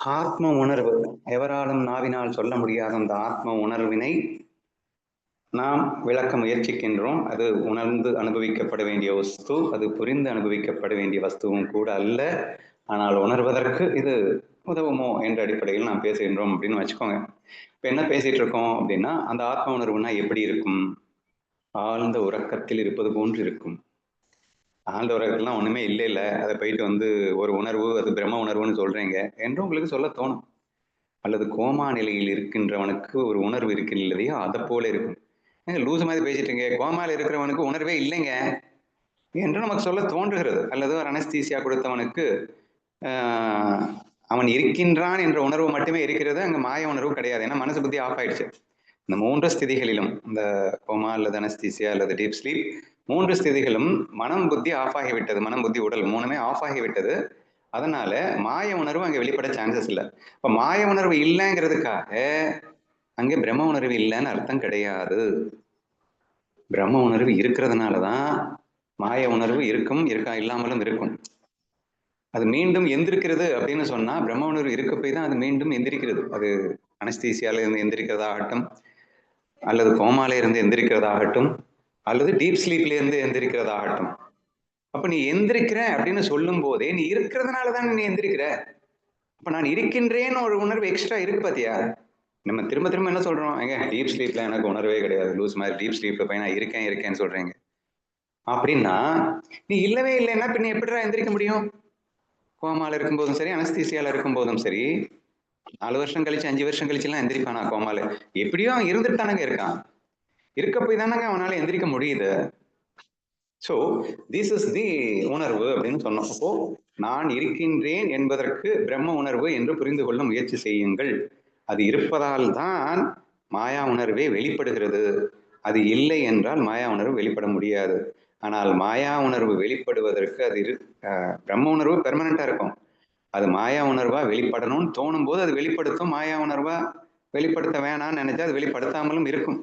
ஆத்ம உணர்வு எவராலும் நாவினால் சொல்ல முடியாத அந்த ஆத்ம உணர்வினை நாம் விளக்க முயற்சிக்கின்றோம். அது உணர்ந்து அனுபவிக்கப்பட வேண்டிய வஸ்து அது புரிந்து அனுபவிக்கப்பட வேண்டிய வஸ்துவும் கூட அல்ல. ஆனால் உணர்வதற்கு இது உதவுமோ என்ற அடிப்படையில் நாம் பேசுகின்றோம் அப்படின்னு வச்சுக்கோங்க. இப்போ என்ன பேசிட்டு இருக்கோம் அப்படின்னா அந்த ஆத்ம உணர்வுனா எப்படி இருக்கும்? ஆழ்ந்த உறக்கத்தில் இருப்பது போன்று இருக்கும். ஆழ்ந்த ஒன்றுமே இல்லை இல்லை அதை போயிட்டு வந்து ஒரு உணர்வு அது பிரம்ம உணர்வுன்னு சொல்கிறீங்க என்று உங்களுக்கு சொல்ல தோணும். அல்லது கோமா நிலையில் இருக்கின்றவனுக்கு ஒரு உணர்வு இருக்கு இல்லையா அதை போல இருக்கும். ஏங்க லூஸ் மாதிரி பேசிட்டீங்க கோமால இருக்கிறவனுக்கு உணர்வே இல்லைங்க. என்று நமக்கு சொல்ல தோன்றுகிறது. அல்லது ஒரு அனஸ்தீசியா கொடுத்தவனுக்கு ஆஹ், அவன் இருக்கின்றான் என்ற உணர்வு மட்டுமே இருக்கிறது. அங்க மாய உணர்வு கிடையாது. ஏன்னா மனசு புத்தி ஆஃப் ஆயிடுச்சு. இந்த மூன்று ஸ்திதிகளிலும் இந்த கோமா அல்லது அனஸ்தீசியா அல்லது டீப் ஸ்லீப் மூன்று ஸ்திதிகளும் மனம் புத்தி ஆஃப் ஆகிவிட்டது மனம் புத்தி உடல் மூணுமே ஆஃப் ஆகிவிட்டது அதனால மாய உணர்வு அங்க வெளிப்பட சான்சஸ் இல்லை. இப்ப மாய உணர்வு இல்லைங்கிறதுக்காக அங்கே பிரம்ம உணர்வு இல்லைன்னு அர்த்தம் கிடையாது. பிரம்ம உணர்வு இருக்கிறதுனால தான் மாய உணர்வு இருக்கும் இருக்கா இல்லாமலும் இருக்கும். அது மீண்டும் எந்திரிக்கிறது அப்படின்னு சொன்னா பிரம்ம உணர்வு இருக்க போய் தான் அது மீண்டும் எந்திரிக்கிறது. அது அனஸ்தீசியால இருந்து எந்திரிக்கிறதாகட்டும் அல்லது கோமால இருந்து எந்திரிக்கிறதாகட்டும் அல்லது டீப் ஸ்லீப்ல இருந்து எந்திரிக்கிறதா ஆகட்டும். அப்ப நீ எந்திரிக்கிற அப்படின்னு சொல்லும் போதே நீ இருக்கிறதுனாலதான் நீ எந்திரிக்கிற. அப்ப நான் இருக்கின்றேன்னு ஒரு உணர்வு எக்ஸ்ட்ரா இருக்கு பாத்தியா? நம்ம திரும்ப திரும்ப என்ன சொல்றோம்? எங்க டீப் ஸ்லீப்ல எனக்கு உணர்வே கிடையாது. லூஸ் மாதிரி டீப் ஸ்லீப்ல போய் நான் இருக்கேன் இருக்கேன்னு சொல்றீங்க. அப்படின்னா நீ இல்லவே இல்லைன்னா பின்ன எப்படிடா எந்திரிக்க முடியும்? கோமால இருக்கும்போதும் சரி அனஸ்தீசியால இருக்கும்போதும் சரி நாலு வருஷம் கழிச்சு அஞ்சு வருஷம் கழிச்சு எல்லாம் எந்திரிப்பானா கோமால? எப்படியும் இருந்துட்டு தானங்க இருக்கான். இருக்க போய் தானங்க அவனால எந்திரிக்க முடியுது. ஸோ திஸ் இஸ் தி உணர்வு அப்படின்னு சொன்னோம். அப்போ நான் இருக்கின்றேன் என்பதற்கு பிரம்ம உணர்வு என்று புரிந்து கொள்ள முயற்சி செய்யுங்கள். அது இருப்பதால் தான் மாயா உணர்வே வெளிப்படுகிறது. அது இல்லை என்றால் மாயா உணர்வு வெளிப்பட முடியாது. ஆனால் மாயா உணர்வு வெளிப்படுவதற்கு அது இரு பிரம்ம உணர்வு பெர்மனண்டா இருக்கும். அது மாயா உணர்வா வெளிப்படணும்னு தோணும் போது அது வெளிப்படுத்தும். மாயா உணர்வா வெளிப்படுத்த வேணாம்னு நினைச்சா அது வெளிப்படுத்தாமலும் இருக்கும்.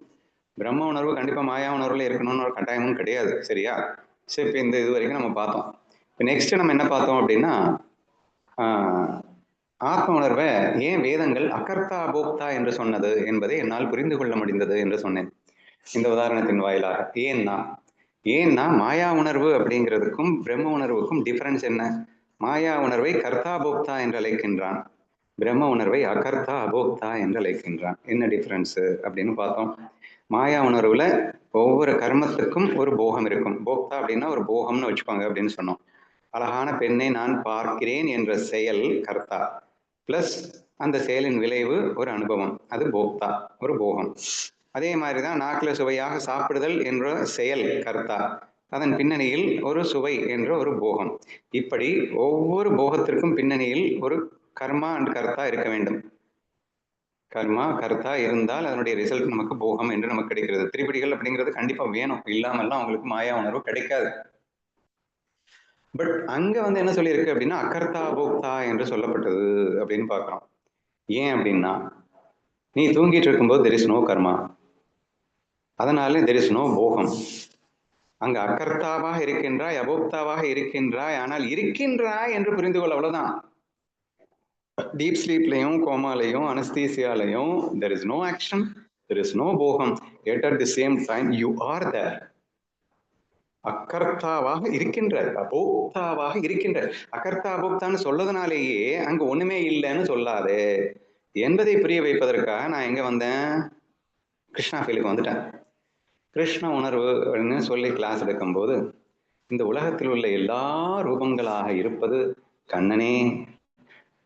பிரம்ம உணர்வு கண்டிப்பா மாயா உணர்வுல இருக்கணும்னு ஒரு கட்டாயமும் கிடையாது சரியா? சரி இப்போ இந்த இது வரைக்கும் நம்ம பார்த்தோம். இப்போ நெக்ஸ்ட் நம்ம என்ன பார்த்தோம் அப்படின்னா ஆஹ், ஆத்ம உணர்வை ஏன் வேதங்கள் அகர்த்தா அபோக்தா என்று சொன்னது என்பதை என்னால் புரிந்து கொள்ள முடிந்தது என்று சொன்னேன். இந்த உதாரணத்தின் வாயிலாக. ஏன்னா ஏன்னா மாயா உணர்வு அப்படிங்கிறதுக்கும் பிரம்ம உணர்வுக்கும் டிஃபரன்ஸ் என்ன? மாயா உணர்வை கர்த்தா போக்தா என்று அழைக்கின்றான். பிரம்ம உணர்வை அகர்த்தா அபோக்தா என்று அழைக்கின்றான். என்ன டிஃபரன்ஸு அப்படின்னு பார்த்தோம். மாயா உணர்வுல ஒவ்வொரு கர்மத்துக்கும் ஒரு போகம் இருக்கும். போக்தா அப்படின்னா ஒரு போகம்னு வச்சுக்கோங்க அப்படின்னு சொன்னோம். அழகான பெண்ணை நான் பார்க்கிறேன் என்ற செயல் கர்த்தா. பிளஸ் அந்த செயலின் விளைவு ஒரு அனுபவம். அது போக்தா ஒரு போகம். அதே மாதிரி தான் நாக்கில் சுவையாக சாப்பிடுதல் என்ற செயல் கர்த்தா. அதன் பின்னணியில் ஒரு சுவை என்ற ஒரு போகம். இப்படி ஒவ்வொரு போகத்திற்கும் பின்னணியில் ஒரு கர்மா அண்ட் கர்த்தா இருக்க வேண்டும். கர்மா கர்த்தா இருந்தால் அதனுடைய ரிசல்ட் நமக்கு போகம் என்று நமக்கு கிடைக்கிறது. திரிபடிகள் அப்படிங்கிறது கண்டிப்பா வேணும். இல்லாமல்லாம் அவங்களுக்கு மாயா உணர்வு கிடைக்காது. பட் அங்க வந்து என்ன சொல்லியிருக்கு அப்படின்னா அகர்த்தா போக்தா என்று சொல்லப்பட்டது அப்படின்னு பாக்குறோம் ஏன் அப்படின்னா நீ தூங்கிட்டு இருக்கும்போது தெர் இஸ் நோ கர்மா. அதனால தெர் இஸ் நோ போகம். அங்க அகர்த்தாவாக இருக்கின்றாய் அபோக்தாவாக இருக்கின்றாய் ஆனால் இருக்கின்றாய் என்று புரிந்து கொள்ள அவ்வளவுதான். டீப் ஸ்லீப்லையும் கோமாலையும் அனஸ்தீசியாலையும் there is no action there is no போகம். At at the same time you are there அக்கர்த்தாவாக இருக்கின்ற அபோக்தாவாக இருக்கின்ற அகர்த்தா அபோக்தான்னு சொல்லதுனாலேயே அங்க ஒண்ணுமே இல்லைன்னு சொல்லாதே. என்பதை புரிய வைப்பதற்காக நான் எங்க வந்தேன்? கிருஷ்ணா ஃபீலுக்கு வந்துட்டேன். கிருஷ்ண உணர்வு அப்படின்னு சொல்லி கிளாஸ் எடுக்கும்போது இந்த உலகத்தில் உள்ள எல்லா ரூபங்களாக இருப்பது கண்ணனே.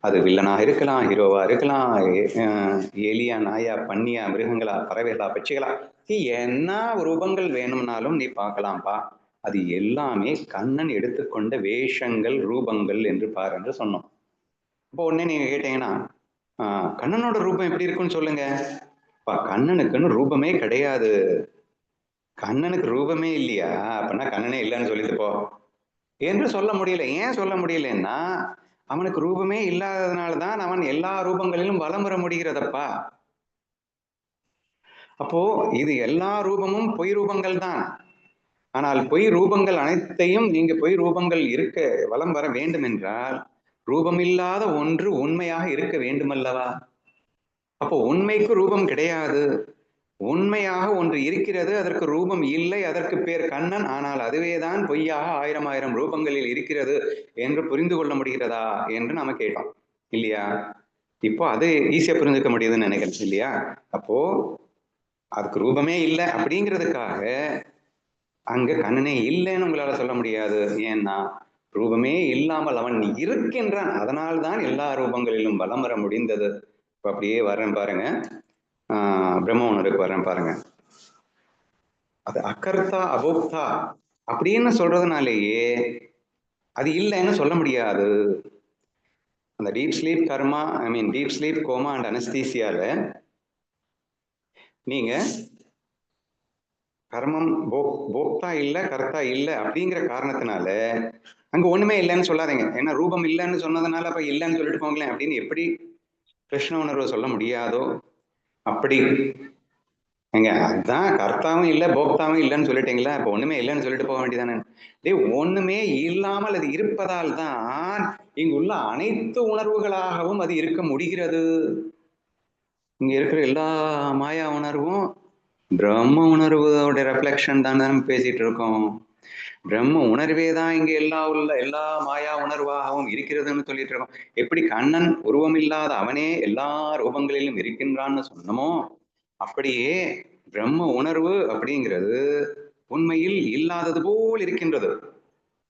அது வில்லனாக இருக்கலாம் ஹீரோவா இருக்கலாம் எலியா நாயா பன்னியா மிருகங்களா பறவைகளா பட்சிகளா என்ன ரூபங்கள் வேணும்னாலும் நீ பார்க்கலாம்ப்பா அது எல்லாமே கண்ணன் எடுத்துக்கொண்ட வேஷங்கள் ரூபங்கள் என்று பாரு என்று சொன்னோம். இப்போ உடனே நீங்க கேட்டீங்கன்னா ஆஹ் கண்ணனோட ரூபம் எப்படி இருக்குன்னு சொல்லுங்க. அப்பா கண்ணனுக்குன்னு ரூபமே கிடையாது. கண்ணனுக்கு ரூபமே இல்லையா? அப்படின்னா கண்ணனே இல்லைன்னு சொல்லிட்டு போ. என்று சொல்ல முடியல. ஏன் சொல்ல முடியலன்னா அவனுக்கு ரூபமே இல்லாததுனால தான் அவன் எல்லா ரூபங்களிலும் வலம் வர முடிகிறதப்பா. அப்போ இது எல்லா ரூபமும் பொய் ரூபங்கள் தான் ஆனால் பொய் ரூபங்கள் அனைத்தையும் நீங்க பொய் ரூபங்கள் இருக்க வலம் வர வேண்டும் என்றால் ரூபமில்லாத ஒன்று உண்மையாக இருக்க வேண்டுமல்லவா? அப்போ உண்மைக்கு ரூபம் கிடையாது. உண்மையாக ஒன்று இருக்கிறது அதற்கு ரூபம் இல்லை அதற்கு பேர் கண்ணன் ஆனால் அதுவேதான் பொய்யாக ஆயிரம் ஆயிரம் ரூபங்களில் இருக்கிறது என்று புரிந்து கொள்ள முடிகிறதா என்று நாம கேட்டோம். இல்லையா? இப்போ அது ஈஸியா புரிஞ்சுக்க முடியுதுன்னு நினைக்கிறேன் இல்லையா? அப்போ அதுக்கு ரூபமே இல்லை அப்படிங்கிறதுக்காக அங்க கண்ணனே இல்லைன்னு உங்களால சொல்ல முடியாது. ஏன்னா ரூபமே இல்லாமல் அவன் இருக்கின்றான். அதனால்தான் எல்லா ரூபங்களிலும் வலம் வர முடிந்தது. அப்படியே வரேன் பாருங்க. பிரம்ம உணர்வுக்கு வரேன் பாருங்க. அது அகர்த்தா அபோக்தா அப்படின்னு சொல்றதுனாலேயே அது இல்லைன்னு சொல்ல முடியாது. அந்த deep sleep karma I mean deep sleep coma and அனஸ்தீசியால நீங்க கர்மம் போக் போக்தா இல்ல கர்த்தா இல்ல அப்படிங்கிற காரணத்தினால அங்க ஒண்ணுமே இல்லைன்னு சொல்லாதீங்க. ஏன்னா ரூபம் இல்லைன்னு சொன்னதுனால அப்ப இல்லைன்னு சொல்லிட்டு போங்களேன் அப்படின்னு எப்படி கிருஷ்ண உணர்வை சொல்ல முடியாதோ அப்படி. எங்க அதான் கர்த்தாவும் இல்ல போக்தாவும் இல்லைன்னு சொல்லிட்டீங்களா? இப்ப ஒண்ணுமே இல்லைன்னு சொல்லிட்டு போக வேண்டியதானே டே ஒண்ணுமே இல்லாமல் அது இருப்பதால் தான் இங்கு உள்ள அனைத்து உணர்வுகளாகவும் அது இருக்க முடிகிறது. இங்க இருக்கிற எல்லா மாயா உணர்வும் பிரம்ம உணர்வோட ரெஃப்ளெக்ஷன் தான் நம்ம பேசிட்டு இருக்கோம். பிரம்ம உணர்வே தான் இங்க எல்லா உள்ள எல்லா மாயா உணர்வாகவும் இருக்கிறதுன்னு சொல்லிட்டு இருக்கோம். எப்படி கண்ணன் உருவமில்லாத அவனே எல்லா ரூபங்களிலும் இருக்கின்றான்னு சொன்னமோ அப்படியே பிரம்ம உணர்வு அப்படிங்கிறது உண்மையில் இல்லாதது போல் இருக்கின்றது.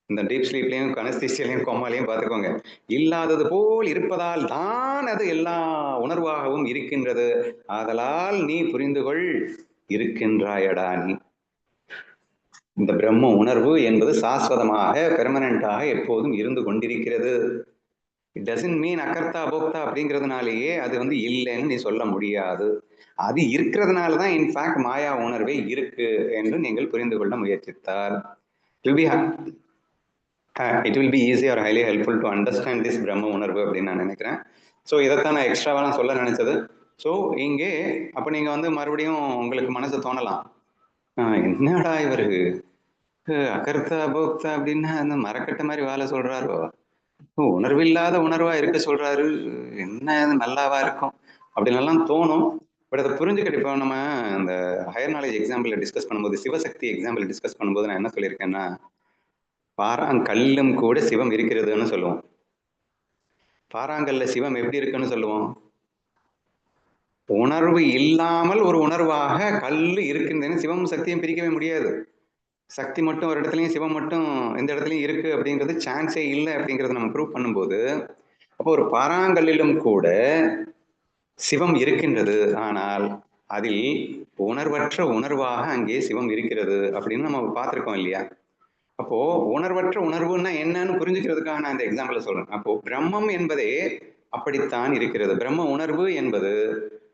இந்த டீப் ஸ்லீப்லயும் கனஸ்திசியிலையும் கொம்மாலையும் பார்த்துக்கோங்க. இல்லாதது போல் இருப்பதால் தான் அது எல்லா உணர்வாகவும் இருக்கின்றது. ஆதலால் நீ புரிந்து கொள் இருக்கின்றாயடா நீ. இந்த பிரம்ம உணர்வு என்பது சாஸ்வதமாக பெர்மனண்டாக எப்போதும் இருந்து கொண்டிருக்கிறது. இட் டசன்ட் மீன் அகர்த்தா போக்தா அப்படிங்கிறதுனாலேயே அது வந்து இல்லைன்னு நீ சொல்ல முடியாது. அது இருக்கிறதுனால தான் இன்ஃபேக்ட் மாயா உணர்வே இருக்கு என்று நீங்கள் புரிந்து கொள்ள முயற்சித்தார் be it will be easy or highly helpful to understand this பிரம்ம உணர்வு அப்படின்னு நான் நினைக்கிறேன். ஸோ இதைத்தான் நான் எக்ஸ்ட்ராவெல்லாம் சொல்ல நினைச்சது. ஸோ இங்கே அப்போ நீங்கள் வந்து மறுபடியும் உங்களுக்கு மனசு தோணலாம். என்னடா இவருக்கு அகர்த்தா போக்தா அப்படின்னா அந்த மரக்கட்டை மாதிரி வாழ சொல்றாரோ? உணர்வில்லாத உணர்வா இருக்க சொல்றாரு. என்ன நல்லாவா இருக்கும்? அப்படின்னு எல்லாம் தோணும். பட் அதை புரிஞ்சுக்கிட்டு இப்போ நம்ம அந்த ஹையர் நாலேஜ் எக்ஸாம்பிள் டிஸ்கஸ் பண்ணும்போது சிவசக்தி எக்ஸாம்பிள் டிஸ்கஸ் பண்ணும்போது நான் என்ன சொல்லியிருக்கேன்னா பாறாங்கல்லும் கூட சிவம் இருக்கிறதுன்னு சொல்லுவோம். பாறாங்கல்ல சிவம் எப்படி இருக்குன்னு சொல்லுவோம்? உணர்வு இல்லாமல் ஒரு உணர்வாக கல் இருக்குன்னு சிவம் சக்தியும் பிரிக்கவே முடியாது. சக்தி மட்டும் ஒரு இடத்துலையும் சிவம் மட்டும் எந்த இடத்துலையும் இருக்கு அப்படிங்கிறது சான்ஸே இல்லை அப்படிங்கிறத நம்ம ப்ரூவ் பண்ணும்போது அப்போ ஒரு பாறாங்கல்லிலும் கூட சிவம் இருக்கின்றது. ஆனால் அதில் உணர்வற்ற உணர்வாக அங்கே சிவம் இருக்கிறது அப்படின்னு நம்ம பார்த்துருக்கோம் இல்லையா? அப்போ உணர்வற்ற உணர்வுன்னா என்னன்னு புரிஞ்சுக்கிறதுக்காக நான் இந்த எக்ஸாம்பிள் சொல்றேன். அப்போ பிரம்மம் என்பதே அப்படித்தான் இருக்கிறது. பிரம்ம உணர்வு என்பது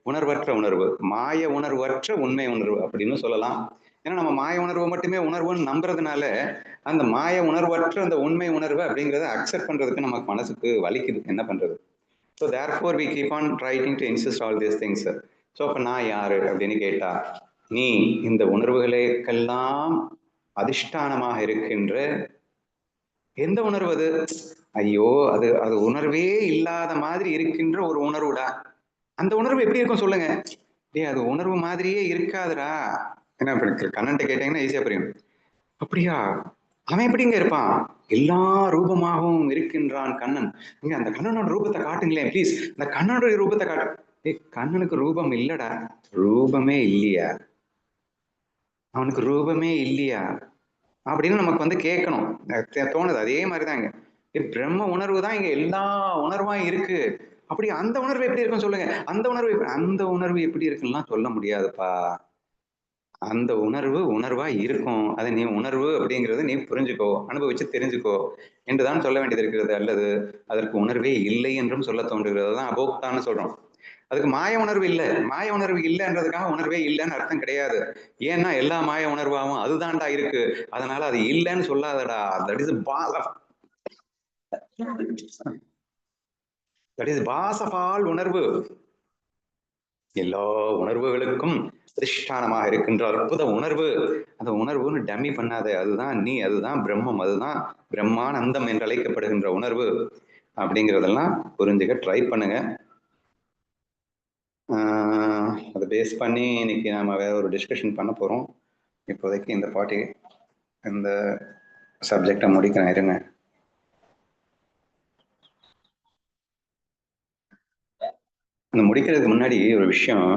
உணர்வற்ற உணர்வு மாய உணர்வற்ற உண்மை உணர்வு அப்படின்னு சொல்லலாம். ஏன்னா நம்ம மாய உணர்வு மட்டுமே உணர்வுன்னு நம்புறதுனால அந்த மாய உணர்வற்ற அந்த உண்மை உணர்வு அப்படிங்கிறத அக்செப்ட் பண்றதுக்கு நமக்கு மனசுக்கு வலிக்குது. என்ன பண்றது? So therefore we keep on trying to insist all these things so அப்போ நான் யாரு அப்படின்னு கேட்டா நீ இந்த உணர்வுகளுக்கெல்லாம் அதிஷ்டானமாக இருக்கின்ற எந்த உணர்வு அது? ஐயோ அது அது உணர்வே இல்லாத மாதிரி இருக்கின்ற ஒரு உணர்வுடா. அந்த உணர்வு எப்படி இருக்கும் சொல்லுங்க. டேய் அது உணர்வு மாதிரியே இருக்காதுடா. என்ன கண்ணன்ட்ட கேட்டீங்கன்னா ஈஸியா புரியும். அப்படியா? அவன் எப்படிங்க இருப்பான்? எல்லா ரூபமாகவும் இருக்கின்றான் கண்ணன். இங்க அந்த கண்ணனோட ரூபத்தை காட்டுங்களேன் ப்ளீஸ் அந்த கண்ணனுடைய ரூபத்தை காட்டு. ஏ கண்ணனுக்கு ரூபம் இல்லடா. ரூபமே இல்லையா? அவனுக்கு ரூபமே இல்லையா? அப்படின்னு நமக்கு வந்து கேட்கணும். தோணுது. அதே மாதிரிதாங்க பிரம்ம உணர்வு தான் இங்க எல்லா உணர்வாயும் இருக்கு. அப்படி அந்த உணர்வு எப்படி இருக்குன்னு சொல்லுங்க. அந்த உணர்வு அந்த உணர்வு எப்படி இருக்குன்னா சொல்ல முடியாதுப்பா. அந்த உணர்வு உணர்வா இருக்கும். அதை நீ உணர்வு அப்படிங்கிறது நீ புரிஞ்சுக்கோ அனுபவிச்சு தெரிஞ்சுக்கோ என்றுதான் சொல்ல வேண்டியது இருக்கிறது. அல்லது அதற்கு உணர்வே இல்லை என்றும் சொல்ல தோன்றுகிறது. தான் அபோக்தான்னு சொல்றோம். அதுக்கு மாய உணர்வு இல்லை. மாய உணர்வு இல்லைன்றதுக்காக உணர்வே இல்லைன்னு அர்த்தம் கிடையாது. ஏன்னா எல்லா மாய உணர்வாகவும் அதுதான்டா இருக்கு. அதனால அது இல்லைன்னு சொல்லாதடா. தட் இஸ் தட் இஸ் பாசபால் உணர்வு. எல்லா உணர்வுகளுக்கும் அதிஷ்டானமாக இருக்கின்ற அற்புத உணர்வு. அந்த உணர்வுன்னு டம்மி பண்ணாத அதுதான் நீ அதுதான் பிரம்மம் அதுதான் பிரம்மானந்தம் என்று அழைக்கப்படுகின்ற உணர்வு. அப்படிங்கிறதெல்லாம் புரிஞ்சுக்க ட்ரை பண்ணுங்க. அதை பேஸ் பண்ணி இன்னைக்கு நாம வேற ஒரு டிஸ்கஷன் பண்ண போறோம். இப்போதைக்கு இந்த பாட்டி இந்த சப்ஜெக்டை முடிக்கிறேன் இருங்க. இந்த முடிக்கிறதுக்கு முன்னாடி ஒரு விஷயம்.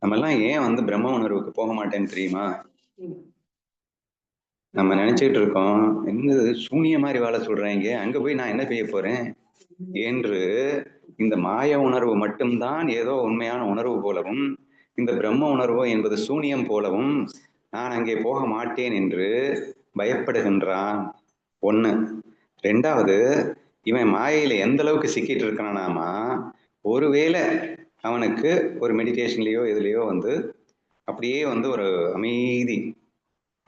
நம்ம எல்லாம் ஏன் வந்து பிரம்ம உணர்வுக்கு போக மாட்டேன்னு தெரியுமா? நம்ம நினைச்சிட்டு இருக்கோம் என்னது சூனிய மாதிரி வாழ சொல்றாங்க அங்க போய் நான் என்ன செய்ய போறேன்? என்று இந்த மாய உணர்வு மட்டும்தான் ஏதோ உண்மையான உணர்வு போலவும் இந்த பிரம்ம உணர்வோ என்பது சூனியம் போலவும் நான் அங்கே போக மாட்டேன் என்று பயப்படுகின்றான். ஒண்ணு. ரெண்டாவது இவன் மாயையில எந்த அளவுக்கு சிக்கிட்டு இருக்கிறானாமா? ஒருவேளை அவனுக்கு ஒரு மெடிடேஷன்லேயோ எதுலயோ வந்து அப்படியே வந்து ஒரு அமைதி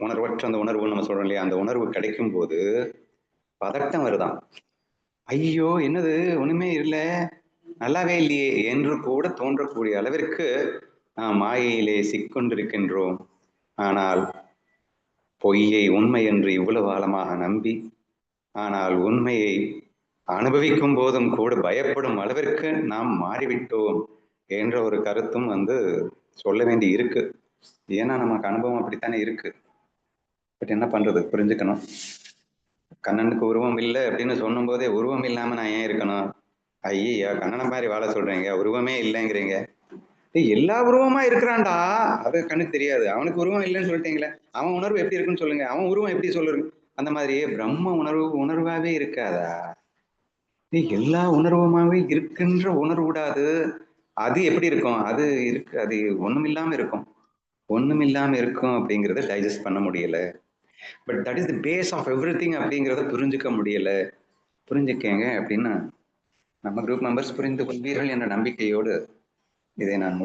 உணர்வற்ற அந்த உணர்வு நம்ம சொல்கிறோம் இல்லையா? அந்த உணர்வு கிடைக்கும் போது பதட்டம் வருதான். ஐயோ என்னது? ஒன்றுமே இல்லை. நல்லாவே இல்லையே என்று கூட தோன்றக்கூடிய அளவிற்கு நாம் மாயையிலே சிக்கொண்டிருக்கின்றோம். ஆனால் பொய்யை உண்மை என்று இவ்வளவு ஆழமாக நம்பி ஆனால் உண்மையை அனுபவிக்கும் போதும் கூட பயப்படும் அளவிற்கு நாம் மாறிவிட்டோம் என்ற ஒரு கருத்தும் வந்து சொல்ல வேண்டி இருக்கு. ஏன்னா நமக்கு அனுபவம் அப்படித்தானே இருக்கு. பட் என்ன பண்றது? புரிஞ்சுக்கணும். கண்ணனுக்கு உருவம் இல்லை அப்படின்னு சொல்லும் போதே உருவம் இல்லாம நான் ஏன் இருக்கணும்? ஐயா கண்ணனை மாதிரி வாழ சொல்றீங்க. உருவமே இல்லைங்கிறீங்க. எல்லா உருவமா இருக்கிறான்டா. அது கண்ணுக்கு தெரியாது. அவனுக்கு உருவம் இல்லைன்னு சொல்லிட்டீங்களே. அவன் உணர்வு எப்படி இருக்குன்னு சொல்லுங்க. அவன் உருவம் எப்படி சொல்லுங்க? அந்த மாதிரியே பிரம்ம உணர்வு உணர்வாவே இருக்காதா? எல்லா உணர்வுமாவே இருக்கின்ற உணர்வுடாது. அது எப்படி இருக்கும்? அது இருக்கு அது ஒண்ணும் இல்லாம இருக்கும். ஒண்ணும் இல்லாம இருக்கும் அப்படிங்கறத டைஜஸ்ட் பண்ண முடியல. But that is the base of everything அப்படிங்கிறத புரிஞ்சுக்க முடியல. புரிஞ்சுக்கங்க அப்படின்னு நம்ம குரூப் மெம்பர்ஸ் புரிந்து கொள்வீர்கள் என்ற நம்பிக்கையோடு இதை நான் முடி